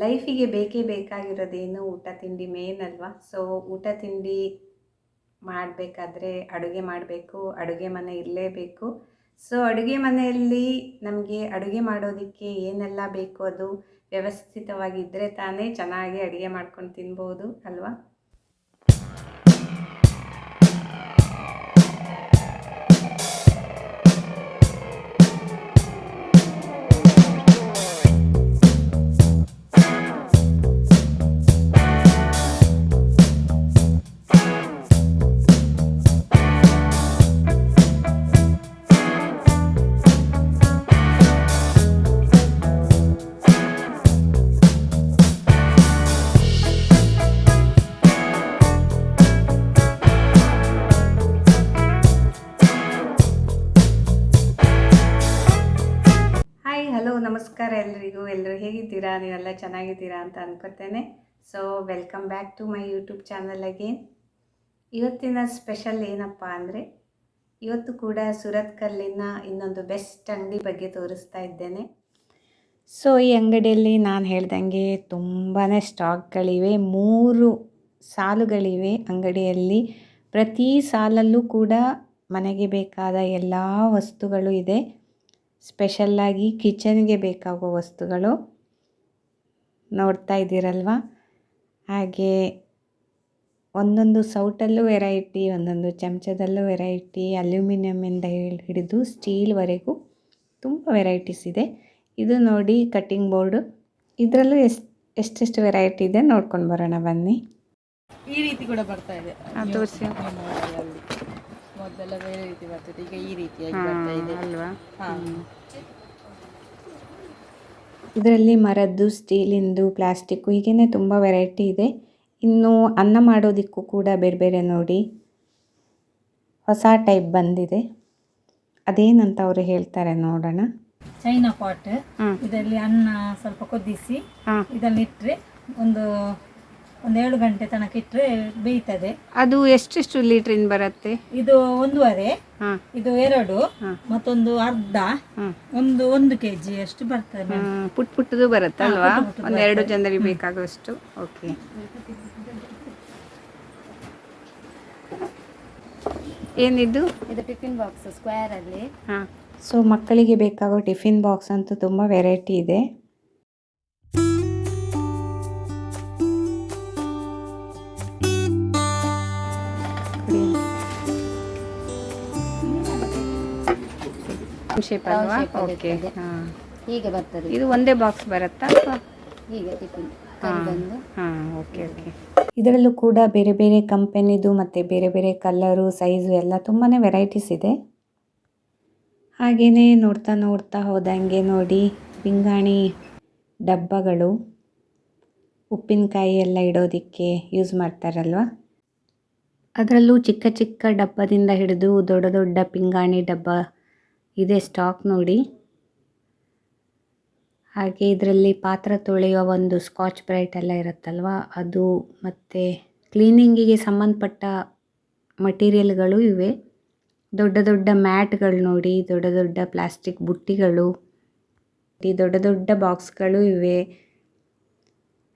ಲೈಫಿಗೆ ಬೇಕೇ ಬೇಕಾಗಿರೋದೇನು ಊಟ, ತಿಂಡಿ ಮೇನ್ ಅಲ್ವಾ? ಸೊ ಊಟ, ತಿಂಡಿ ಮಾಡಬೇಕಾದ್ರೆ ಅಡುಗೆ ಮಾಡಬೇಕು, ಅಡುಗೆ ಮನೆ ಇರಲೇಬೇಕು. ಸೊ ಅಡುಗೆ ಮನೆಯಲ್ಲಿ ನಮಗೆ ಅಡುಗೆ ಮಾಡೋದಕ್ಕೆ ಏನೆಲ್ಲ ಬೇಕು ಅದು? ವ್ಯವಸ್ಥಿತವಾಗಿದ್ದರೆ ತಾನೇ ಚೆನ್ನಾಗಿ ಅಡುಗೆ ಮಾಡ್ಕೊಂಡು ತಿನ್ಬೋದು, ಅಲ್ವಾ? ಹೇಗಿದ್ದೀರಾ? ನೀವೆಲ್ಲ ಚೆನ್ನಾಗಿದ್ದೀರಾ ಅಂತ ಅನ್ಕೋತೇನೆ so welcome back to my YouTube channel again ಇವತ್ತಿನ ಸ್ಪೆಷಲ್ ಏನಪ್ಪ ಅಂದರೆ, ಇವತ್ತು ಕೂಡ ಸುರತ್ಕಲ್ಲಿನ ಇನ್ನೊಂದು ಬೆಸ್ಟ್ ಅಂಗಡಿ ಬಗ್ಗೆ ತೋರಿಸ್ತಾ ಇದ್ದೇನೆ. ಸೊ ಈ ಅಂಗಡಿಯಲ್ಲಿ ನಾನು ಹೇಳ್ದಂಗೆ ತುಂಬಾ ಸ್ಟಾಕ್ಗಳಿವೆ ಮೂರು ಸಾಲುಗಳಿವೆ ಅಂಗಡಿಯಲ್ಲಿ. ಪ್ರತಿ ಸಾಲಲ್ಲೂ ಕೂಡ ಮನೆಗೆ ಬೇಕಾದ ಎಲ್ಲ ವಸ್ತುಗಳು ಇದೆ. ಸ್ಪೆಷಲ್ಲಾಗಿ ಕಿಚನ್ಗೆ ಬೇಕಾಗುವ ವಸ್ತುಗಳು. ನೋಡ್ತಾ ಇದ್ದೀರಲ್ವ? ಹಾಗೆ ಒಂದೊಂದು ಸೌಟಲ್ಲೂ ವೆರೈಟಿ ಒಂದೊಂದು ಚಮಚದಲ್ಲೂ ವೆರೈಟಿ ಅಲ್ಯೂಮಿನಿಯಮಿಂದ ಹೇಳಿ ಹಿಡಿದು ಸ್ಟೀಲ್ವರೆಗೂ ತುಂಬ ವೆರೈಟೀಸ್ ಇದೆ. ಇದು ನೋಡಿ ಕಟ್ಟಿಂಗ್ ಬೋರ್ಡು. ಇದರಲ್ಲೂ ಎಷ್ಟು ಎಷ್ಟೆಷ್ಟು ವೆರೈಟಿ ಇದೆ ನೋಡ್ಕೊಂಡು ಬರೋಣ ಬನ್ನಿ. ಈ ರೀತಿ ಕೂಡ ಬರ್ತಾ ಇದೆ. ತೋರಿಸಿ. ಮೊದಲೆಲ್ಲ ಬೇರೆ ರೀತಿ ಬರ್ತಿದೆ. ಈಗ ಈ ರೀತಿಯಾಗಿ ಬರ್ತಾ ಇದೆ. ಅಲ್ವಾ? ಹಾ. ಇದರಲ್ಲಿ ಮರದ್ದು ಸ್ಟೀಲಿಂದು ಪ್ಲಾಸ್ಟಿಕ್ಕು ಹೀಗೇ ತುಂಬ ವೆರೈಟಿ ಇದೆ. ಇನ್ನು ಅನ್ನ ಮಾಡೋದಕ್ಕೂ ಕೂಡ ಬೇರೆ ಬೇರೆ ನೋಡಿ. ಹೊಸ ಟೈಪ್ ಬಂದಿದೆ. ಅದೇನಂತ ಅವರು ಹೇಳ್ತಾರೆ ನೋಡೋಣ. China pot. ಇದರಲ್ಲಿ ಅನ್ನ ಸ್ವಲ್ಪ ಕುದಿಸಿ ಇದನ್ನಿಟ್ಟರೆ ಒಂದು ಒಂದು ಏಳು ಗಂಟೆ ತನಕ ಇಟ್ಟರೆ ಬೇಯ್ತದೆ. ಅದು ಎಷ್ಟೆಷ್ಟು ಲೀಟ್ರಿಂದ ಬರುತ್ತೆ? ಇದು ಒಂದೂವರೆ ಹಾಂ. ಇದು ಎರಡು ಹಾ. ಮತ್ತೊಂದು ಅರ್ಧ ಒಂದು ಒಂದು ಕೆ ಜಿ ಅಷ್ಟು ಬರ್ತದೆ ಪುಟ್ ಪುಟ್ಟದು ಬರುತ್ತೆ ಅಲ್ವಾ? ಪುಟ್ಟದು ಒಂದೆರಡು. ಜನರಿಗೆ ಬೇಕಾಗುವಷ್ಟು. ಓಕೆ. ಏನಿದು? ಇದು ಟಿಫಿನ್ ಬಾಕ್ಸ್ ಸ್ಕ್ವೇರ್ ಅಲ್ಲಿ. ಹಾಂ. ಸೊ ಮಕ್ಕಳಿಗೆ ಬೇಕಾಗೋ ಟಿಫಿನ್ ಬಾಕ್ಸ್ ಅಂತೂ ತುಂಬ ವೆರೈಟಿ ಇದೆ. ಶೇಪ್ ಅಲ್ವಾ? ಓಕೆ. ಹಾಂ. ಹೀಗೆ ಬರ್ತದೆ. ಇದು ಒಂದೇ ಬಾಕ್ಸ್ ಬರುತ್ತಾ ಹೀಗೆ ಟಿಫಿನ್ ಬಂದು. ಹಾಂ ಓಕೆ ಓಕೆ ಇದರಲ್ಲೂ ಕೂಡ ಬೇರೆ ಬೇರೆ ಕಂಪೆನಿದು ಮತ್ತು ಬೇರೆ ಬೇರೆ ಕಲರು ಸೈಜು ಎಲ್ಲ ತುಂಬಾ ವೆರೈಟೀಸ್ ಇದೆ. ಹಾಗೆಯೇ ನೋಡ್ತಾ ನೋಡ್ತಾ ಹೋದಂಗೆ ನೋಡಿ ಪಿಂಗಾಣಿ ಡಬ್ಬಗಳು ಉಪ್ಪಿನಕಾಯಿ ಎಲ್ಲ ಇಡೋದಕ್ಕೆ ಯೂಸ್ ಮಾಡ್ತಾರಲ್ವ? ಅದರಲ್ಲೂ ಚಿಕ್ಕ ಚಿಕ್ಕ ಡಬ್ಬದಿಂದ ಹಿಡಿದು ದೊಡ್ಡ ದೊಡ್ಡ ಪಿಂಗಾಣಿ ಡಬ್ಬ ಇದೆ ಸ್ಟಾಕ್ ನೋಡಿ. ಹಾಗೆ ಇದರಲ್ಲಿ ಪಾತ್ರ ತೊಳೆಯುವ ಒಂದು ಸ್ಕಾಚ್ ಬ್ರೈಟ್ ಎಲ್ಲ ಇರುತ್ತಲ್ವ? ಅದು ಮತ್ತು ಕ್ಲೀನಿಂಗಿಗೆ ಸಂಬಂಧಪಟ್ಟ ಮಟೀರಿಯಲ್ಗಳು ಇವೆ. ದೊಡ್ಡ ದೊಡ್ಡ ಮ್ಯಾಟ್ಗಳು ನೋಡಿ, ದೊಡ್ಡ ದೊಡ್ಡ ಪ್ಲಾಸ್ಟಿಕ್ ಬುಟ್ಟಿಗಳು ಈ ದೊಡ್ಡ ದೊಡ್ಡ ಬಾಕ್ಸ್ಗಳು ಇವೆ.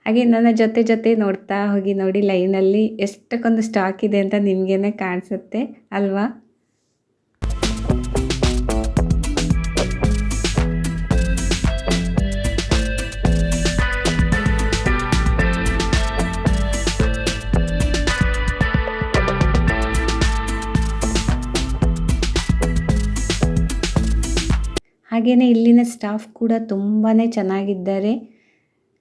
ಹಾಗೆ ನನ್ನ ಜೊತೆ ಜೊತೆ ನೋಡ್ತಾ ಹೋಗಿ ನೋಡಿ ಲೈನಲ್ಲಿ ಎಷ್ಟಕ್ಕೊಂದು ಸ್ಟಾಕ್ ಇದೆ ಅಂತ ನಿಮಗೇನೆ ಕಾಣಿಸುತ್ತೆ ಅಲ್ವಾ? ಹಾಗೆಯೇ ಇಲ್ಲಿನ ಸ್ಟಾಫ್ ಕೂಡ ತುಂಬಾ ಚೆನ್ನಾಗಿದ್ದಾರೆ.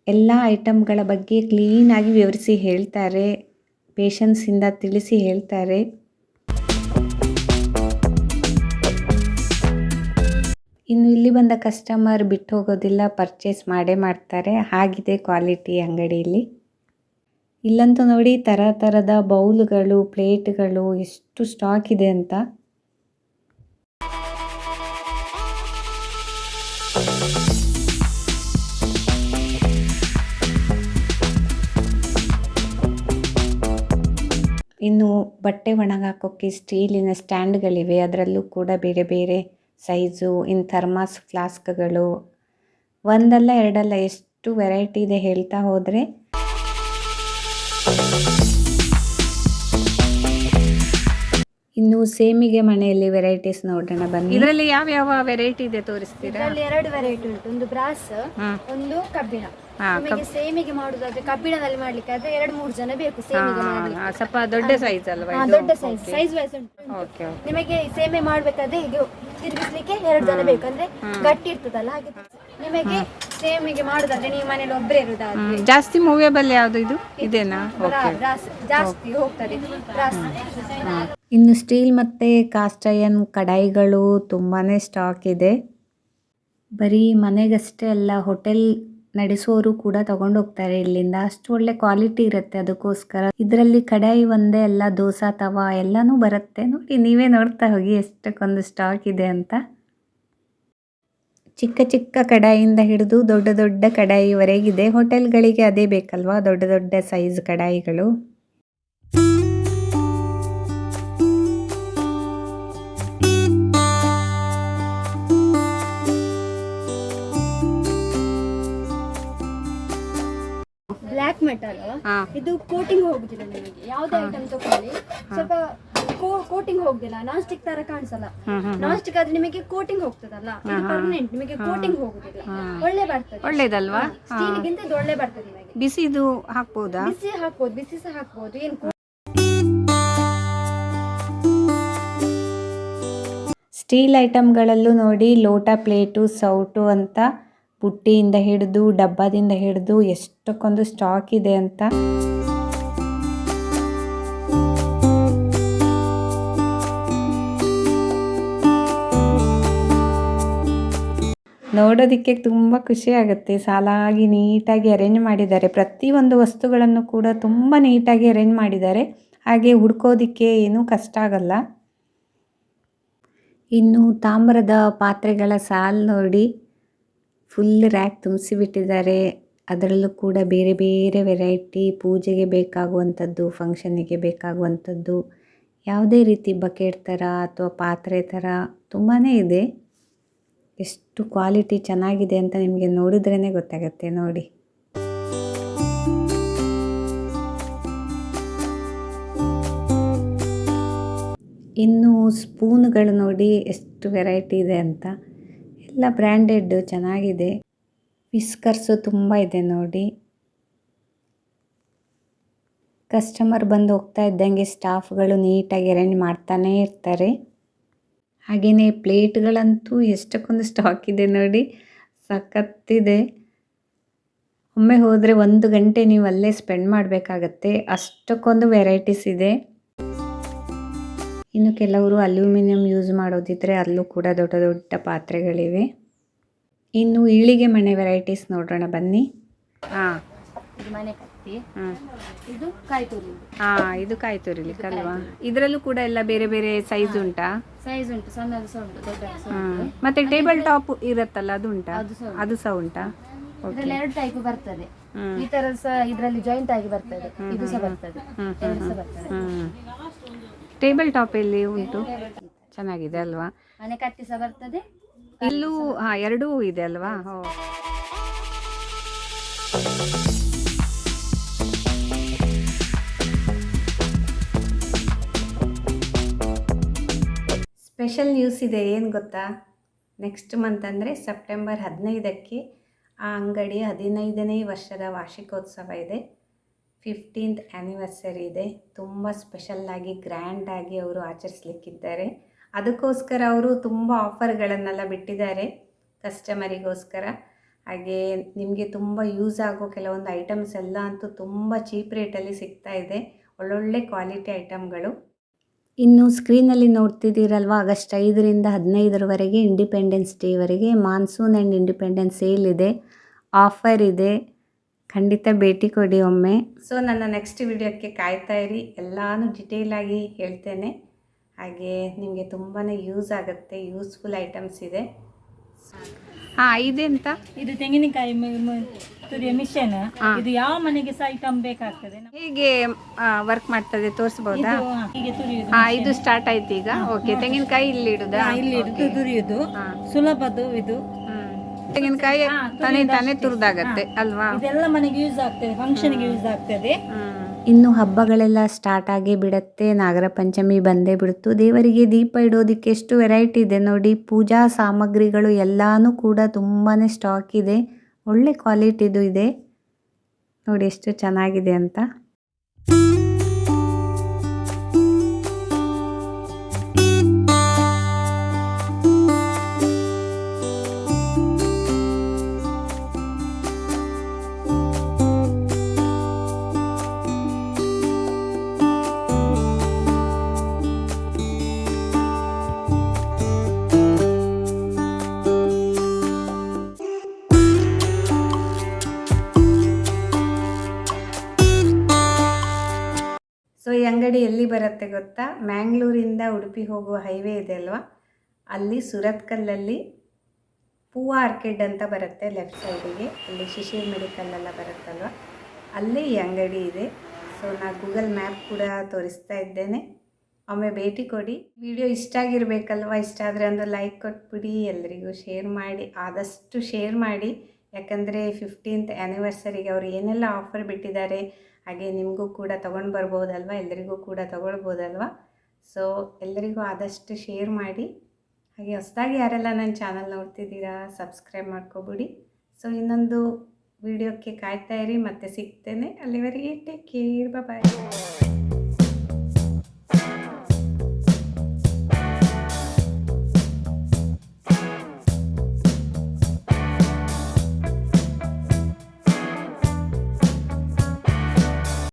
ಎಲ್ಲ ಐಟಮ್ಗಳ ಬಗ್ಗೆ ಕ್ಲೀನಾಗಿ ವಿವರಿಸಿ ಹೇಳ್ತಾರೆ ಪೇಷನ್ಸಿಂದ ತಿಳಿಸಿ ಹೇಳ್ತಾರೆ. ಇನ್ನು ಇಲ್ಲಿ ಬಂದ ಕಸ್ಟಮರ್ ಬಿಟ್ಟು ಹೋಗೋದಿಲ್ಲ ಪರ್ಚೇಸ್ ಮಾಡೇ ಮಾಡ್ತಾರೆ. ಹಾಗಿದೆ ಕ್ವಾಲಿಟಿ ಅಂಗಡಿಯಲ್ಲಿ. ಇಲ್ಲಂತೂ ನೋಡಿ ಥರ ಥರದ ಬೌಲ್ಗಳು, ಪ್ಲೇಟ್ಗಳು ಎಷ್ಟು ಸ್ಟಾಕ್ ಇದೆ ಅಂತ. ಇನ್ನು ಬಟ್ಟೆ ಒಣಗಾಕೋಕ್ಕೆ ಸ್ಟೀಲಿನ ಸ್ಟ್ಯಾಂಡ್ಗಳಿವೆ. ಅದರಲ್ಲೂ ಕೂಡ ಬೇರೆ ಬೇರೆ ಸೈಜು ಇನ್ನು ಥರ್ಮಾಸ್ ಫ್ಲಾಸ್ಕ್ಗಳು. ಒಂದಲ್ಲ ಎರಡಲ್ಲ ಎಷ್ಟು ವೆರೈಟಿ ಇದೆ ಹೇಳ್ತಾ ಹೋದರೆ ಸೇಮಿಗೆ ಮನೆಯಲ್ಲಿ ವೆರೈಟೀಸ್ ನೋಡೋಣ ಬನ್ನಿ. ಇದರಲ್ಲಿ ಯಾವ ಯಾವ ವೆರೈಟಿ ಇದೆ ತೋರಿಸ್ತೀರಾ? ಇದರಲ್ಲಿ ಎರಡು ವೆರೈಟಿ ಉಂಟು. ಒಂದು ಬ್ರಾಸ್ ಒಂದು ಕಬ್ಬಿಣ. ಹಾ, ನಿಮಗೆ ಸೇಮಿಗೆ ಮಾಡುದಾದ್ರೆ ಕಬ್ಬಿಣದಲ್ಲಿ ಮಾಡ್ಲಿಕ್ಕೆ ಆದ್ರೆ ಎರಡು ಮೂರು ಜನ ಬೇಕು ಸೇಮಿಗೆ ಮಾಡ್ಲಿಕ್ಕೆ. ಆ, ಸ್ವಲ್ಪ ದೊಡ್ಡ ಸೈಜ್ ಅಲ್ವಾ ಹಾ, ಇದು? ದೊಡ್ಡ ಸೈಜ್ ಸೈಜ್ ವೈಸ್ ಉಂಟು. ಓಕೆ ನಿಮಗೆ ಸೇಮೆ ಮಾಡ್ಬೇಕಾದ್ರೆ ಹೀಗೆ ತಿರುಗಿಸ್ಲಿಕ್ಕೆ ಎರಡು ಜನ ಬೇಕು ಅಂದ್ರೆ ಗಟ್ಟಿ ಇರ್ತದಲ್ಲ ಹಾಗೆ ನಿಮಗೆ ಸೇಮಿಗೆ ಮಾಡುದಾದ್ರೆ ನೀವು ಮನೇಲಿ ಒಬ್ಬರೇ ಇರುದಾದ್ರೆ. ಜಾಸ್ತಿ ಮೂವೇಬಲ್ ಯಾವುದು ಇದು? ಇದೇನಾ? ಜಾಸ್ತಿ ಹೋಗ್ತದೆ. ಇನ್ನು ಸ್ಟೀಲ್ ಮತ್ತೆ ಕಾಸ್ಟ್ ಅಯನ್ ಕಡಾಯಿಗಳು ತುಂಬಾ ಸ್ಟಾಕ್ ಇದೆ. ಬರೀ ಮನೆಗಷ್ಟೇ ಅಲ್ಲ ಹೋಟೆಲ್ ನಡೆಸುವವರು ಕೂಡ ತಗೊಂಡು ಹೋಗ್ತಾರೆ ಇಲ್ಲಿಂದ. ಅಷ್ಟು ಒಳ್ಳೆ ಕ್ವಾಲಿಟಿ ಇರುತ್ತೆ ಅದಕ್ಕೋಸ್ಕರ. ಇದರಲ್ಲಿ ಕಡಾಯಿ ಒಂದೇ ಎಲ್ಲ ದೋಸಾ ತವಾ ಎಲ್ಲನೂ ಬರುತ್ತೆ. ನೋಡಿ, ನೀವೇ ನೋಡ್ತಾ ಹೋಗಿ ಎಷ್ಟಕ್ಕೊಂದು ಸ್ಟಾಕ್ ಇದೆ ಅಂತ. ಚಿಕ್ಕ ಚಿಕ್ಕ ಕಡಾಯಿಯಿಂದ ಹಿಡಿದು ದೊಡ್ಡ ದೊಡ್ಡ ಕಡಾಯಿವರೆಗಿದೆ. ಹೋಟೆಲ್ಗಳಿಗೆ ಅದೇ ಬೇಕಲ್ವಾ? ದೊಡ್ಡ ದೊಡ್ಡ ಸೈಜ್ ಕಡಾಯಿಗಳು. ಬ್ಲ್ಯಾಕ್ ಮೆಟಲ್ ಇದು ಕೋಟಿಂಗ್ ಹೋಗುದಿಲ್ಲ ನಿಮಗೆ. ಯಾವುದೇ ಐಟಮ್ ತಗೊಳ್ಳಿ. ಸ್ವಲ್ಪ ಕೋಟಿಂಗ್ ಹೋಗುದಿಲ್ಲ ನಾನ್ ಸ್ಟಿಕ್ ತರ ಕಾಣಿಸಲ್ಲ. ನಾನ್ ಸ್ಟಿಕ್ ಆದ್ರೆ ನಿಮಗೆ ಕೋಟಿಂಗ್ ಹೋಗ್ತದಲ್ಲ? ಇದು ಪರ್ಮನೆಂಟ್ ನಿಮಗೆ ಕೋಟಿಂಗ್ ಹೋಗುದಿಲ್ಲ. ಒಳ್ಳೆ ಬರ್ತದೆ. ಒಳ್ಳೇದಲ್ವಾ? ಸ್ಟೀಲ್ಗಿಂತ ಇದು ಒಳ್ಳೆ ಬರ್ತದೆ ನಿಮಗೆ. ಬಿಸಿದು ಹಾಕ್ಬೋದಾ? ಬಿಸಿ ಹಾಕ್ಬೋದು ಬಿಸಿ ಸಹ ಹಾಕ್ಬೋದು. ಏನು ಸ್ಟೀಲ್ ಐಟಮ್ಗಳಲ್ಲೂ ನೋಡಿ ಲೋಟ ಪ್ಲೇಟು ಸೌಟು ಅಂತ ಬುಟ್ಟಿಯಿಂದ ಹಿಡಿದು, ಡಬ್ಬದಿಂದ ಹಿಡಿದು ಎಷ್ಟಕ್ಕೊಂದು ಸ್ಟಾಕ್ ಇದೆ ಅಂತ. ನೋಡೋದಕ್ಕೆ ತುಂಬ ಖುಷಿ ಆಗುತ್ತೆ. ಸಾಲಾಗಿ ನೀಟಾಗಿ ಅರೇಂಜ್ ಮಾಡಿದ್ದಾರೆ. ಪ್ರತಿಯೊಂದು ವಸ್ತುಗಳನ್ನು ಕೂಡ ತುಂಬ ನೀಟಾಗಿ ಅರೇಂಜ್ ಮಾಡಿದ್ದಾರೆ. ಹಾಗೆ ಹುಡ್ಕೋದಕ್ಕೆ ಏನೂ ಕಷ್ಟ ಆಗಲ್ಲ. ಇನ್ನು ತಾಮ್ರದ ಪಾತ್ರೆಗಳ ಸಾಲು ನೋಡಿ. ಫುಲ್ ರ್ಯಾಕ್ ತುಂಬಿಸಿಬಿಟ್ಟಿದ್ದಾರೆ ಅದರಲ್ಲೂ ಕೂಡ ಬೇರೆ ಬೇರೆ ವೆರೈಟಿ ಪೂಜೆಗೆ ಬೇಕಾಗುವಂಥದ್ದು ಫಂಕ್ಷನ್ನಿಗೆ ಬೇಕಾಗುವಂಥದ್ದು. ಯಾವುದೇ ರೀತಿ ಬಕೆಟ್ ಥರ ಅಥವಾ ಪಾತ್ರೆ ಥರ ತುಂಬಾ ಇದೆ. ಎಷ್ಟು ಕ್ವಾಲಿಟಿ ಚೆನ್ನಾಗಿದೆ ಅಂತ ನಿಮಗೆ ನೋಡಿದ್ರೇ ಗೊತ್ತಾಗುತ್ತೆ, ನೋಡಿ. ಇನ್ನು ಸ್ಪೂನ್ಗಳು ನೋಡಿ ಎಷ್ಟು ವೆರೈಟಿ ಇದೆ ಅಂತ. ಎಲ್ಲ ಬ್ರ್ಯಾಂಡೆಡ್ ಚೆನ್ನಾಗಿದೆ. ವಿಸ್ಕರ್ಸು ತುಂಬ ಇದೆ ನೋಡಿ. ಕಸ್ಟಮರ್ ಬಂದು ಹೋಗ್ತಾ ಇದ್ದಂಗೆ ಸ್ಟಾಫ್ಗಳು ನೀಟಾಗಿ ಅರೇಂಜ್ ಮಾಡ್ತಾನೇ ಇರ್ತಾರೆ. ಹಾಗೆಯೇ ಪ್ಲೇಟ್ಗಳಂತೂ ಎಷ್ಟಕ್ಕೊಂದು ಸ್ಟಾಕ್ ಇದೆ ನೋಡಿ. ಸಖತ್ತಿದೆ. ಒಮ್ಮೆ ಹೋದರೆ ಒಂದು ಗಂಟೆ ನೀವು ಅಲ್ಲೇ ಸ್ಪೆಂಡ್ ಮಾಡಬೇಕಾಗತ್ತೆ. ಅಷ್ಟಕ್ಕೊಂದು ವೆರೈಟೀಸ್ ಇದೆ. ಇನ್ನು ಕೆಲವರು ಅಲ್ಯೂಮಿನಿಯಂ ಯೂಸ್ ಮಾಡೋದಿದ್ರೆ ಅಲ್ಲೂ ಕೂಡ ದೊಡ್ಡ ದೊಡ್ಡ ಪಾತ್ರೆಗಳಿವೆ. ಇನ್ನು ಈಳಿಗೆ ಮನೆ ವೆರೈಟೀಸ್ ನೋಡೋಣ ಬನ್ನಿ. ಹಾಂ. ಇದು ಹ್ಞೂ ಇದು ಕಾಯಿ ತುರಿ ಅಲ್ವಾ? ಇದರಲ್ಲೂ ಕೂಡ ಎಲ್ಲ ಬೇರೆ ಬೇರೆ ಸೈಜ್ ಉಂಟಾ? ಸೈಜ್ ಉಂಟು. ಹ್ಮ್. ಮತ್ತೆ ಟೇಬಲ್ ಟಾಪ್ ಇರತ್ತಲ್ಲ ಅದು ಉಂಟಾ? ಅದು ಸಹ ಉಂಟು. ಅದು ಸಹ ಉಂಟಾ? ಇದರಲ್ಲಿ ಎರಡು ಟೈಪ್ ಬರ್ತದೆ. ಈ ತರ ಸಹ ಇದರಲ್ಲಿ ಜಾಯಿಂಟ್ ಆಗಿ ಬರ್ತದೆ. ಇದು ಸಹ ಬರ್ತದೆ ಎರಡು ಸಹ ಬರ್ತದೆ ಹ್ಮ್ ಟೇಬಲ್ ಟಾಪ್ ಎಲ್ಲಿ ಉಂಟು? ಚೆನ್ನಾಗಿದೆ ಅಲ್ವಾ? ಮನೆ ಕಟ್ಟಿ ಸಹ ಬರ್ತದೆ. ಇಲ್ಲೂ ಹಾ ಎರಡೂ ಇದೆ ಅಲ್ವಾ? ಹೋ. ಸ್ಪೆಷಲ್ ನ್ಯೂಸ್ ಇದೆ ಏನು ಗೊತ್ತಾ? ನೆಕ್ಸ್ಟ್ ಮಂತ್ ಅಂದರೆ ಸೆಪ್ಟೆಂಬರ್ ಹದಿನೈದಕ್ಕೆ ಆ ಅಂಗಡಿ ಹದಿನೈದನೇ ವರ್ಷದ ವಾರ್ಷಿಕೋತ್ಸವ ಇದೆ. ಫಿಫ್ಟೀನ್ತ್ ಆ್ಯನಿವರ್ಸರಿ ಇದೆ. ತುಂಬ ಸ್ಪೆಷಲ್ಲಾಗಿ ಗ್ರ್ಯಾಂಡಾಗಿ ಅವರು ಆಚರಿಸ್ಲಿಕ್ಕಿದ್ದಾರೆ. ಅದಕ್ಕೋಸ್ಕರ ಅವರು ತುಂಬ ಆಫರ್ಗಳನ್ನೆಲ್ಲ ಬಿಟ್ಟಿದ್ದಾರೆ ಕಸ್ಟಮರಿಗೋಸ್ಕರ ಹಾಗೆ ನಿಮಗೆ ತುಂಬ ಯೂಸ್ ಆಗೋ ಕೆಲವೊಂದು ಐಟಮ್ಸ್ ಎಲ್ಲ ಅಂತೂ ತುಂಬ ಚೀಪ್ ರೇಟಲ್ಲಿ ಸಿಗ್ತಾ ಇದೆ. ಒಳ್ಳೊಳ್ಳೆ ಕ್ವಾಲಿಟಿ ಐಟಮ್ಗಳು ಇನ್ನು ಸ್ಕ್ರೀನಲ್ಲಿ ನೋಡ್ತಿದ್ದೀರಲ್ವ, ಆಗಸ್ಟ್ ಐದರಿಂದ ಹದಿನೈದರವರೆಗೆ ಇಂಡಿಪೆಂಡೆನ್ಸ್ ಡೇವರೆಗೆ ಮಾನ್ಸೂನ್ ಆ್ಯಂಡ್ ಇಂಡಿಪೆಂಡೆನ್ಸ್ ಸೇಲ್ ಇದೆ. ಆಫರ್ ಇದೆ. ಖಂಡಿತ ಭೇಟಿ ಕೊಡಿ ಒಮ್ಮೆ. ಸೊ ನನ್ನ ನೆಕ್ಸ್ಟ್ ವಿಡಿಯೋಕ್ಕೆ ಕಾಯ್ತಾ ಇರಿ. ಎಲ್ಲಾನು ಡಿಟೇಲಾಗಿ ಹೇಳ್ತೇನೆ. ಹಾಗೆ ನಿಮಗೆ ತುಂಬಾ ಯೂಸ್ ಆಗುತ್ತೆ ಯೂಸ್ಫುಲ್ ಐಟಮ್ಸ್ ಇದೆ. ಹಾಂ ಇದೆಂತ ಇದು ತೆಂಗಿನಕಾಯಿ ತುರಿಯ ಮಿಷನ್ ಇದು ಯಾವ ಮನೆಗೆ ಸಹ ಐಟಮ್ ಬೇಕಾಗ್ತದೆ? ಹೇಗೆ ವರ್ಕ್ ಮಾಡ್ತದೆ ತೋರಿಸಬಹುದಾ ಇದು ಹಾ, ಹೀಗೆ ತುರಿಯುದು ಹಾಂ ಇದು ಸ್ಟಾರ್ಟ್ ಆಯ್ತು ಈಗ. ಓಕೆ ತೆಂಗಿನಕಾಯಿ ಇಲ್ಲಿ ಇಡುದಾ? ಇಲ್ಲಿ ಇಡುದು ತುರಿಯುದು. ಹಾಂ. ಸುಲಭದು ಇದು. ತೆಂಗಿನಕಾಯಿ ತಾನೇ. ತಾನೇ ತುರಿದಾಗತ್ತೆ ಅಲ್ವಾ? ಇದೆಲ್ಲ ಮನೆಗೆ ಯೂಸ್ ಆಗ್ತದೆ ಫಂಕ್ಷನ್ಗೆ ಯೂಸ್ ಆಗ್ತದೆ. ಇನ್ನು ಹಬ್ಬಗಳೆಲ್ಲ ಸ್ಟಾರ್ಟ್ ಆಗಿ ಬಿಡತ್ತೆ. ನಾಗರ ಪಂಚಮಿ ಬಂದೇ ಬಿಡ್ತು. ದೇವರಿಗೆ ದೀಪ ಇಡೋದಕ್ಕೆ ಎಷ್ಟು ವೆರೈಟಿ ಇದೆ ನೋಡಿ. ಪೂಜಾ ಸಾಮಗ್ರಿಗಳು ಎಲ್ಲಾನು ಕೂಡ ತುಂಬಾ ಸ್ಟಾಕ್ ಇದೆ. ಒಳ್ಳೆ ಕ್ವಾಲಿಟಿದು ಇದೆ. ನೋಡಿ ಎಷ್ಟು ಚೆನ್ನಾಗಿದೆ ಅಂತ. ಅಂಗಡಿ ಎಲ್ಲಿ ಬರುತ್ತೆ ಗೊತ್ತಾ? ಮ್ಯಾಂಗ್ಳೂರಿಂದ ಉಡುಪಿ ಹೋಗುವ ಹೈವೇ ಇದೆ ಅಲ್ವಾ? ಅಲ್ಲಿ ಸುರತ್ಕಲ್ಲಲ್ಲಿ ಪೂವ ಆರ್ಕಿಡ್ ಅಂತ ಬರುತ್ತೆ ಲೆಫ್ಟ್ ಸೈಡಿಗೆ. ಅಲ್ಲಿ ಶಿಶಿರ್ ಮೆಡಿಕಲ್ ಎಲ್ಲ ಬರುತ್ತಲ್ವ? ಅಲ್ಲಿ ಈ ಅಂಗಡಿ ಇದೆ. ಸೊ ನಾನು ಗೂಗಲ್ ಮ್ಯಾಪ್ ಕೂಡ ತೋರಿಸ್ತಾ ಇದ್ದೇನೆ. ಒಮ್ಮೆ ಭೇಟಿ ಕೊಡಿ. ವಿಡಿಯೋ ಇಷ್ಟ ಆಗಿರಬೇಕಲ್ವ? ಇಷ್ಟ ಆದರೆ ಒಂದು ಲೈಕ್ ಕೊಟ್ಬಿಡಿ ಎಲ್ಲರಿಗೂ ಶೇರ್ ಮಾಡಿ. ಆದಷ್ಟು ಶೇರ್ ಮಾಡಿ. ಯಾಕಂದರೆ ಫಿಫ್ಟೀನ್ತ್ ಆ್ಯನಿವರ್ಸರಿಗೆ ಅವರು ಏನೆಲ್ಲ ಆಫರ್ ಬಿಟ್ಟಿದ್ದಾರೆ? ಹಾಗೆ ನಿಮಗೂ ಕೂಡ ತೊಗೊಂಡು ಬರ್ಬೋದಲ್ವ? ಎಲ್ಲರಿಗೂ ಕೂಡ ತೊಗೊಳ್ಬೋದಲ್ವ? ಸೊ ಎಲ್ಲರಿಗೂ ಆದಷ್ಟು ಶೇರ್ ಮಾಡಿ. ಹಾಗೆ ಹೊಸದಾಗಿ ಯಾರೆಲ್ಲ ನನ್ನ ಚಾನಲ್ ನೋಡ್ತಿದ್ದೀರಾ ಸಬ್ಸ್ಕ್ರೈಬ್ ಮಾಡ್ಕೊಬಿಡಿ. ಸೊ ಇನ್ನೊಂದು ವಿಡಿಯೋಕ್ಕೆ ಕಾಯ್ತಾ ಇರಿ. ಮತ್ತೆ ಸಿಗ್ತೇನೆ. ಅಲ್ಲಿವರೆಗೆ ಟೇಕ್ ಕೇರ್ ಬಾಯ್